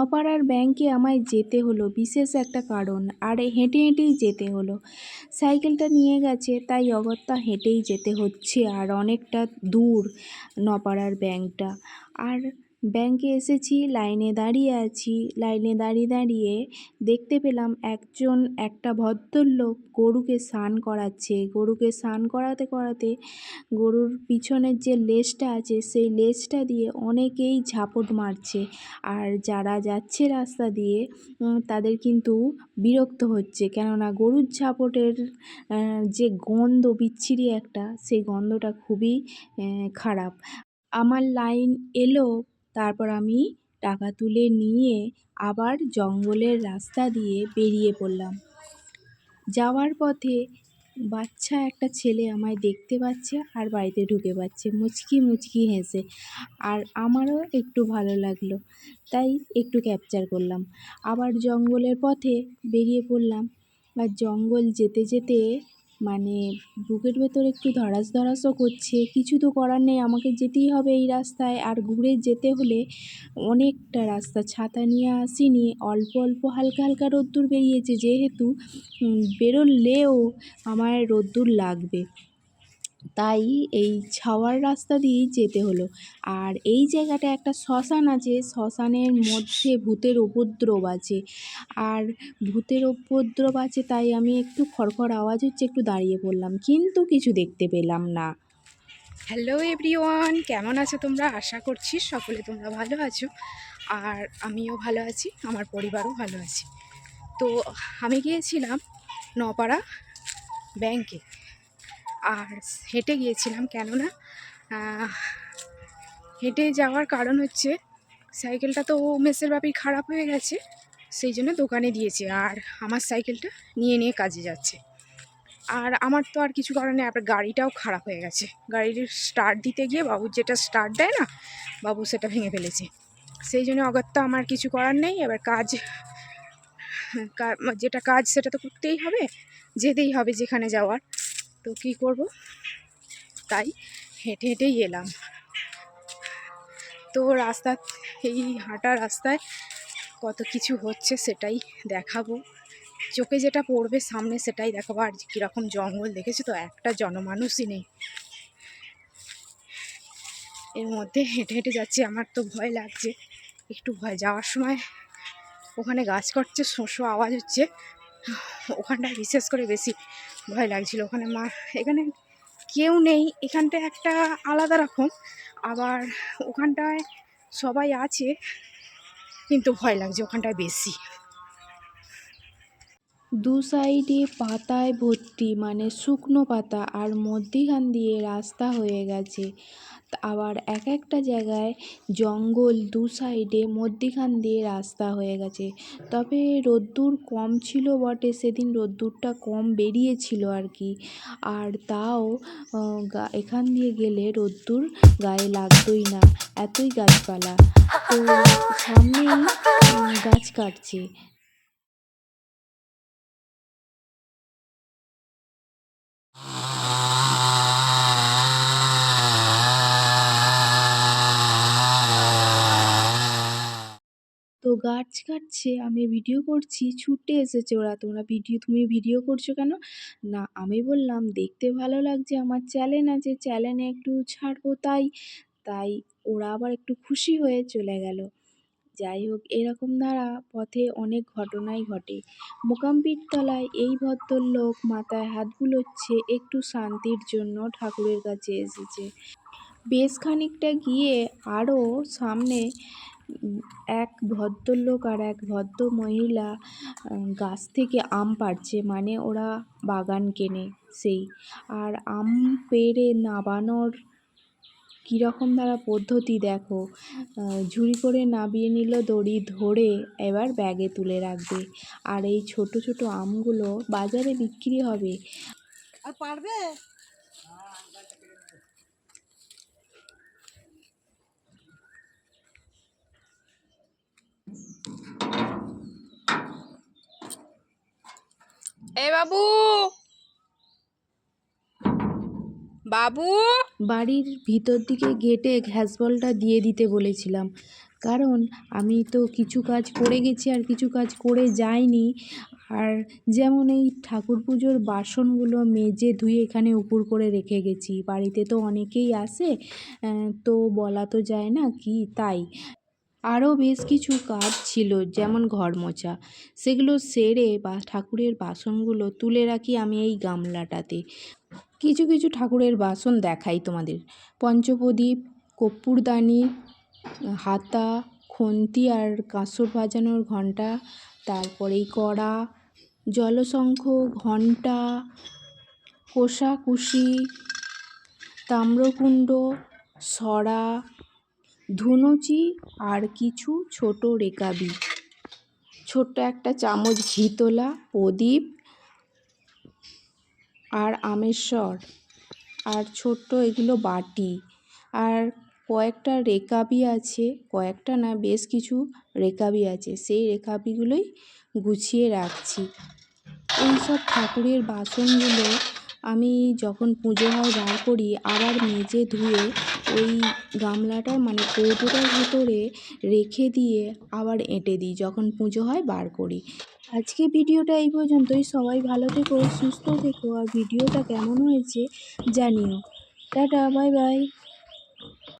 নপাড়ার ব্যাংকে আমায় যেতে হলো, বিশেষ একটা কারণ। আরে হেঁটে হেঁটেই যেতে হলো। সাইকেলটা নিয়ে গেছে, তাই অগত্যা হেঁটেই যেতে হচ্ছে, আর অনেকটা দূর নপাড়ার ব্যাংকটা। আর ব্যাংকে এসেছি, লাইনে দাঁড়িয়ে আছি। লাইনে দাঁড়িয়ে দাঁড়িয়ে দেখতে পেলাম একজন একটা ভদ্রলোক গরুকে স্নান করাচ্ছে। গরুকে স্নান করাতে করাতে গরুর পিছনের যে লেজটা আছে, সেই লেজটা দিয়ে অনেকেই ঝাপট মারছে। আর যারা যাচ্ছে রাস্তা দিয়ে তাদের কিন্তু বিরক্ত হচ্ছে। কেননা গরুর ঝাপটের যে গন্ধ, বিচ্ছিরি একটা, সেই গন্ধটা খুবই খারাপ। আমার লাইন এলো তারপর আমি টাকা তুলে নিয়ে আবার জঙ্গলের রাস্তা দিয়ে বেরিয়ে পড়লাম। যাওয়ার পথে বাচ্চা একটা ছেলে আমায় দেখতে পাচ্ছে আর বাড়িতে ঢুকে পাচ্ছে মুচকি মুচকি হেসে। আর আমারও একটু ভালো লাগল, তাই একটু ক্যাপচার করলাম। আবার জঙ্গলের পথে বেরিয়ে পড়লাম। আর জঙ্গল যেতে যেতে মানে বুকের ভেতর একটু ধরাস ধরাসও করছে, কিছু তো করার নেই, আমাকে যেতেই হবে এই রাস্তায়। আর ঘুরে যেতে হলে অনেকটা রাস্তা, ছাতা নিয়ে আসিনি, অল্প অল্প হালকা হালকা রোদ্দুর বেরিয়েছে। যেহেতু বেরোলেও আমার রোদ্দুর লাগবে। তাই এই ছাওয়ার রাস্তা দিয়েই যেতে হলো। আর এই জায়গাটা একটা শ্মশান আছে। শ্মশানের মধ্যে ভূতের উপদ্রব আছে। আর ভূতের উপদ্রব আছে তাই আমি একটু খড়খড় আওয়াজ হচ্ছে একটু দাঁড়িয়ে পড়লাম। কিন্তু কিছু দেখতে পেলাম না। হ্যালো এভরিওয়ান কেমন আছো তোমরা? আশা করছি সকলে তোমরা ভালো আছো। আর আমিও ভালো আছি, আমার পরিবারও ভালো আছে। তো আমি গিয়েছিলাম নপাড়া ব্যাংকে আর হেঁটে গিয়েছিলাম, কেননা হেঁটে যাওয়ার কারণ হচ্ছে সাইকেলটা তো মেসের বাপি খারাপ হয়ে গেছে, সেই জন্য দোকানে দিয়েছে আর আমার সাইকেলটা নিয়ে নিয়ে কাজে যাচ্ছে। আর আমার তো আর কিছু নেই আপনার গাড়িটাও খারাপ হয়ে গেছে। গাড়ির স্টার্ট দিতে গিয়ে বাবুর যেটা স্টার্ট দেয় না, বাবু সেটা ভেঙে ফেলেছে। সেই জন্য অগত্যা আমার কিছু করার নেই, এবার কাজ যেটা কাজ সেটা তো করতেই হবে, যেতেই হবে যেখানে যাওয়ার। তো কী করব? তাই হেঁটে হেঁটেই এলাম। তো রাস্তা, এই হাঁটা রাস্তায় কত কিছু হচ্ছে সেটাই দেখাবো। চোখে যেটা পড়বে সামনে সেটাই দেখাবো। আর কীরকম জঙ্গল দেখেছি তো? একটা জনমানুষই নেই। এর মধ্যে হেঁটে হেঁটে যাচ্ছি। আমার তো ভয় লাগছে। একটু ভয় যাওয়ার সময় ওখানে গাছ কাটছে, শোঁশো আওয়াজ হচ্ছে। ওখানটায় বিশেষ করে বেশি ভয় লাগছিল। ওখানে মা, এখানে কেউ নেই, এখানটা একটা আলাদা রকম। আবার ওখানটায় সবাই আছে, কিন্তু ভয় লাগছে ওখানটায় বেশি। দু সাইডে পাতায় ভর্তি মানে শুকনো পাতা আর মধ্যিখান দিয়ে রাস্তা হয়ে গেছে। আবার এক একটা জায়গায় জঙ্গল দু সাইডে মধ্যিখান দিয়ে রাস্তা হয়ে গেছে। তবে রোদ্দুর কম ছিল বটে, সেদিন রোদ্দুরটা কম বেরিয়েছিল আর কি। আর তাও এখান দিয়ে গেলে রোদ্দুর গায়ে লাগতোই না, এতই গাছপালা। তো সামনেই গাছ কাটছে। গাছ কাটছে, আমি ভিডিও করছি, ছুটে এসেছে ওরা। তোমরা ভিডিও তুমি ভিডিও করছ কেন? না, আমি বললাম, দেখতে ভালো লাগছে আমার চ্যানেল আছে চ্যানেলে একটু ছাড়বো তাই। তাই ওরা আবার একটু খুশি হয়ে চলে গেল। যাই হোক, এরকম দ্বারা পথে অনেক ঘটনাই ঘটে। মোকামপির তলায় এই ভদ্রলোক মাথায় হাত বুলোচ্ছে, একটু শান্তির জন্য ঠাকুরের কাছে এসেছে। বেশ খানিকটা গিয়ে আরও সামনে এক ভদ্রলোক আর এক ভদ্র মহিলা গাছ থেকে আম পাড়ছে। মানে ওরা বাগান কেনে সেই। আর আম পেড়ে নাবানোর কীরকম তারা পদ্ধতি দেখো। ঝুড়ি করে নাবিয়ে নিল দড়ি ধরে এবার ব্যাগে তুলে রাখবে। আর এই ছোট ছোট আমগুলো বাজারে বিক্রি হবে। আর পারবে? বাবু! বাবু! বাড়ির ভিতর দিকে গেটে গ্যাস বলটা দিয়ে দিতে বলেছিলাম। কারণ আমি তো কিছু কাজ করে গেছি আর কিছু কাজ করে যাইনি। আর যেমন এই ঠাকুর পুজোর বাসনগুলো মেজে ধুয়ে এখানে উপর করে রেখে গেছি। বাড়িতে তো অনেকেই আসে তো বলা তো যায় না কি তাই। আরও বেশ কিছু কাজ ছিল, যেমন ঘর মোছা। সেগুলো সেরে বা ঠাকুরের বাসনগুলো তুলে রাখি আমি এই গামলাটাতে। কিছু কিছু ঠাকুরের বাসন দেখাই তোমাদের। পঞ্চপ্রদীপ কর্পূরদানি হাতা, খন্তি আর কাঁসর বাজানোর ঘণ্টা তারপরে এই কড়া, জলশঙ্খ ঘণ্টা কোষাকুষি, তাম্রকুণ্ড, সরা ধুনুচি আর কিছু ছোট রেকাবি। ছোট্ট একটা চামচ ঘি তোলা, প্রদীপ আর আমের আমেশ্বর আর ছোট্ট এগুলো বাটি। আর কয়েকটা রেকাবি আছে, কয়েকটা না, বেশ কিছু রেকাবি আছে। সেই রেকাবিগুলোই গুছিয়ে রাখছি। এই সব ঠাকুরের বাসনগুলো আমি যখন পুজো হয় বার করি, আবার মেজে ধুয়ে ওই গামলাটা মানে কৌটোটার ভিতরে রেখে দিয়ে আবার এঁটে দিই যখন পুজো হয় বার করি। আজকে ভিডিওটা এই পর্যন্তই। সবাই ভালো থেকো, সুস্থ থেকো। আর ভিডিওটা কেমন হয়েছে জানিও। Tata, bye bye.